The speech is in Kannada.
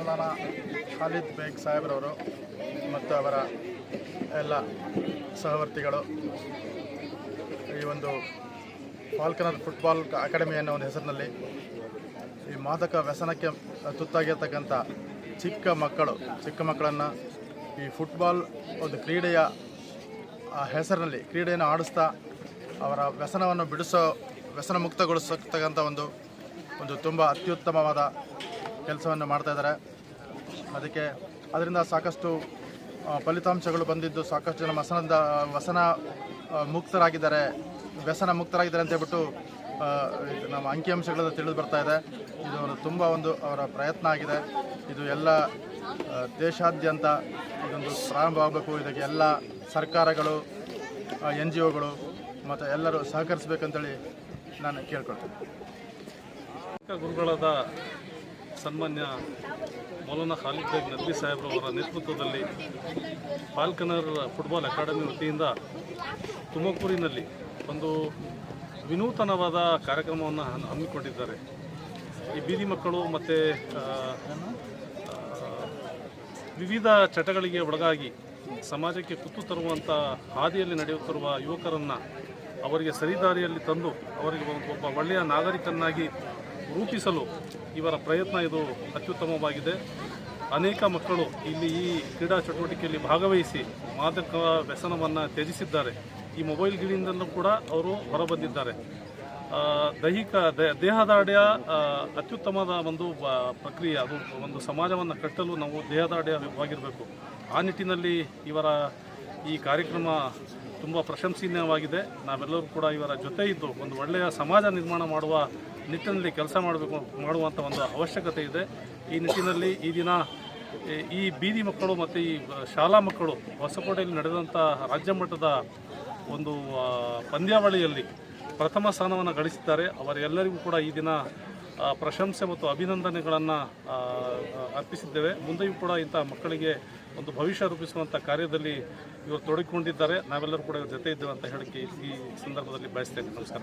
ಮೌಲಾನಾ ಖಾಲಿದ್ ಬೇಗ್ ಸಾಹೇಬ್ರವರು ಮತ್ತು ಅವರ ಎಲ್ಲ ಸಹವರ್ತಿಗಳು ಈ ಒಂದು ಫಾಲ್ಕನರ್ ಫುಟ್ಬಾಲ್ ಅಕಾಡೆಮಿ ಅನ್ನೋ ಒಂದು ಹೆಸರಿನಲ್ಲಿ ಈ ಮಾದಕ ವ್ಯಸನಕ್ಕೆ ತುತ್ತಾಗಿರ್ತಕ್ಕಂಥ ಚಿಕ್ಕ ಮಕ್ಕಳು, ಚಿಕ್ಕ ಮಕ್ಕಳನ್ನು ಈ ಫುಟ್ಬಾಲ್ ಒಂದು ಕ್ರೀಡೆಯ ಹೆಸರಿನಲ್ಲಿ ಕ್ರೀಡೆಯನ್ನು ಆಡಿಸ್ತಾ ಅವರ ವ್ಯಸನವನ್ನು ಬಿಡಿಸೋ ವ್ಯಸನ ಮುಕ್ತಗೊಳಿಸತಕ್ಕಂಥ ಒಂದು ಒಂದು ತುಂಬ ಅತ್ಯುತ್ತಮವಾದ ಕೆಲಸವನ್ನು ಮಾಡ್ತಾ ಇದ್ದಾರೆ. ಅದಕ್ಕೆ ಅದರಿಂದ ಸಾಕಷ್ಟು ಫಲಿತಾಂಶಗಳು ಬಂದಿದ್ದು ಸಾಕಷ್ಟು ಜನ ವಸನದ ವಸನ ಮುಕ್ತರಾಗಿದ್ದಾರೆ, ವ್ಯಸನ ಮುಕ್ತರಾಗಿದ್ದಾರೆ ಅಂತ ಹೇಳ್ಬಿಟ್ಟು ನಮ್ಮ ಅಂಕಿಅಂಶಗಳನ್ನು ತಿಳಿದು ಬರ್ತಾ ಇದೆ. ಇದು ತುಂಬ ಒಂದು ಅವರ ಪ್ರಯತ್ನ ಆಗಿದೆ. ಇದು ಎಲ್ಲ ದೇಶಾದ್ಯಂತ ಇದೊಂದು ಪ್ರಾರಂಭ ಆಗಬೇಕು. ಇದಕ್ಕೆ ಎಲ್ಲ ಸರ್ಕಾರಗಳು ಎನ್ ಜಿ ಒಗಳು ಮತ್ತು ಎಲ್ಲರೂ ಸಹಕರಿಸಬೇಕಂತೇಳಿ ನಾನು ಕೇಳ್ಕೊಳ್ತೀನಿ. ಗುರುಗಳಾದ ಸನ್ಮಾನ್ಯ ಮೌಲಾನಾ ಖಾಲಿದ್ ಬೇಗ್ ನದ್ವಿ ಸಾಹೇಬ್ರವರ ನೇತೃತ್ವದಲ್ಲಿ ಫಾಲ್ಕನರ್ ಫುಟ್ಬಾಲ್ ಅಕಾಡೆಮಿ ವತಿಯಿಂದ ತುಮಕೂರಿನಲ್ಲಿ ಒಂದು ವಿನೂತನವಾದ ಕಾರ್ಯಕ್ರಮವನ್ನು ಹಮ್ಮಿಕೊಂಡಿದ್ದಾರೆ. ಈ ಬೀದಿ ಮಕ್ಕಳು ಮತ್ತು ವಿವಿಧ ಚಟಗಳಿಗೆ ಒಳಗಾಗಿ ಸಮಾಜಕ್ಕೆ ಕುತ್ತು ತರುವಂಥ ಹಾದಿಯಲ್ಲಿ ನಡೆಯುತ್ತಿರುವ ಯುವಕರನ್ನು ಅವರಿಗೆ ಸರಿದಾರಿಯಲ್ಲಿ ತಂದು ಅವರಿಗೆ ಒಬ್ಬ- ಒಳ್ಳೆಯ ನಾಗರಿಕನಾಗಿ ರೂಪಿಸಲು ಇವರ ಪ್ರಯತ್ನ ಇದು ಅತ್ಯುತ್ತಮವಾಗಿದೆ. ಅನೇಕ ಮಕ್ಕಳು ಇಲ್ಲಿ ಈ ಕ್ರೀಡಾ ಚಟುವಟಿಕೆಯಲ್ಲಿ ಭಾಗವಹಿಸಿ ಮಾದಕ ವ್ಯಸನವನ್ನು ತ್ಯಜಿಸಿದ್ದಾರೆ. ಈ ಮೊಬೈಲ್ಗಳಿಂದಲೂ ಕೂಡ ಅವರು ಹೊರಬಂದಿದ್ದಾರೆ. ದೈಹಿಕ ದೇಹದಾಡ್ಯ ಅತ್ಯುತ್ತಮದ ಒಂದು ಪ್ರಕ್ರಿಯೆ, ಅದು ಒಂದು ಸಮಾಜವನ್ನು ಕಟ್ಟಲು ನಾವು ದೇಹದಾಡ್ಯವಾಗಿರಬೇಕು ಆ ನಿಟ್ಟಿನಲ್ಲಿ ಇವರ ಈ ಕಾರ್ಯಕ್ರಮ ತುಂಬ ಪ್ರಶಂಸನೀಯವಾಗಿದೆ. ನಾವೆಲ್ಲರೂ ಕೂಡ ಇವರ ಜೊತೆ ಇದ್ದು ಒಂದು ಒಳ್ಳೆಯ ಸಮಾಜ ನಿರ್ಮಾಣ ಮಾಡುವ ನಿಟ್ಟಿನಲ್ಲಿ ಕೆಲಸ ಮಾಡಬೇಕು ಮಾಡುವಂಥ ಒಂದು ಅವಶ್ಯಕತೆ ಇದೆ. ಈ ನಿಟ್ಟಿನಲ್ಲಿ ಈ ದಿನ ಈ- ಬೀದಿ ಮಕ್ಕಳು ಮತ್ತು ಈ ಶಾಲಾ ಮಕ್ಕಳು ಹೊಸಕೋಟೆಯಲ್ಲಿ ನಡೆದಂಥ ರಾಜ್ಯ ಮಟ್ಟದ ಒಂದು ಪಂದ್ಯಾವಳಿಯಲ್ಲಿ ಪ್ರಥಮ ಸ್ಥಾನವನ್ನು ಗಳಿಸಿದ್ದಾರೆ. ಅವರೆಲ್ಲರಿಗೂ ಕೂಡ ಈ ದಿನ ಪ್ರಶಂಸೆ ಮತ್ತು ಅಭಿನಂದನೆಗಳನ್ನು ಅರ್ಪಿಸಿದ್ದೇವೆ. ಮುಂದೆಯೂ ಕೂಡ ಇಂಥ ಮಕ್ಕಳಿಗೆ ಒಂದು ಭವಿಷ್ಯ ರೂಪಿಸುವಂಥ ಕಾರ್ಯದಲ್ಲಿ ಇವರು ತೊಡಗಿಕೊಂಡಿದ್ದಾರೆ. ನಾವೆಲ್ಲರೂ ಕೂಡ ಇವ್ರ ಜೊತೆ ಇದ್ದೇವೆ ಅಂತ ಹೇಳಿಕೆ ಈ ಸಂದರ್ಭದಲ್ಲಿ ಬಯಸ್ತೇನೆ. ನಮಸ್ಕಾರ.